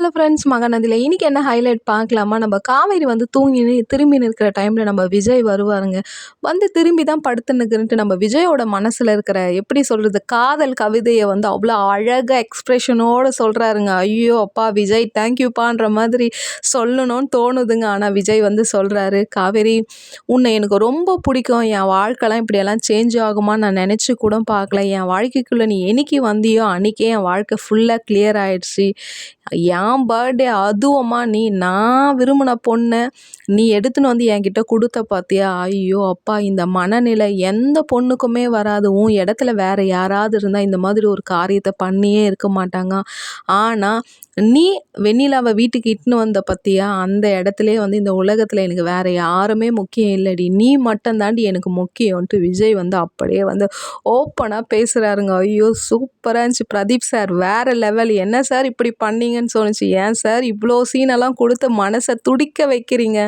Hello friends மகநதியில் இன்றைக்கி என்ன highlight பார்க்கலாமா? நம்ம காவேரி வந்து தூங்கி திரும்பி நிற்கிற டைமில் நம்ம விஜய் வருவாருங்க. வந்து திரும்பி தான் படுத்து நம்ம விஜயோட மனசில் இருக்கிற எப்படி சொல்கிறது காதல் கவிதையை வந்து அவ்வளோ அழகாக எக்ஸ்ப்ரெஷனோடு சொல்கிறாருங்க ஐயோ அப்பா விஜய் தேங்க்யூப்பான்ற மாதிரி சொல்லணும்னு தோணுதுங்க. ஆனால் விஜய் வந்து சொல்கிறாரு காவேரி உன்னை எனக்கு ரொம்ப பிடிக்கும். என் வாழ்க்கைலாம் இப்படியெல்லாம் சேஞ்ச் ஆகுமான்னு நான் நினச்சி கூட பார்க்கல. என் வாழ்க்கைக்குள்ளே நீ என்னைக்கு வந்தியோ அன்றைக்கே என் வாழ்க்கை ஃபுல்லாக கிளியர் ஆகிடுச்சி என் பர்த்டே அதுவும்மா நீ நான் விரும்பின பொண்ணை நீ எடுத்துன்னு வந்து என்கிட்ட கொடுத்த பார்த்தியா ஐயோ அப்பா இந்த மனநிலை எந்த பொண்ணுக்குமே வராது. உன் இடத்துல வேறு யாராவது இருந்தால் இந்த மாதிரி ஒரு காரியத்தை பண்ணியே இருக்க மாட்டாங்க. ஆனால் நீ வெண்ணிலாவை வீட்டுக்கு இட்டுன்னு வந்த பார்த்தியா அந்த இடத்துலயே வந்து இந்த உலகத்தில் எனக்கு வேறு யாருமே முக்கியம் இல்லைடி. நீ மட்டும் தாண்டி எனக்கு முக்கியம்ன்ட்டு விஜய் வந்து அப்படியே வந்து ஓப்பனாக பேசுகிறாருங்க ஐயோ சூப்பராக இருந்துச்சு. பிரதீப் சார் வேறு லெவல் என்ன சார் இப்படி பண்ணீங்கன்னு சொன்னிச்சு ஏன் சார் இவ்வளோ சீனெல்லாம் கொடுத்து மனசை துடிக்க வைக்கிறீங்க?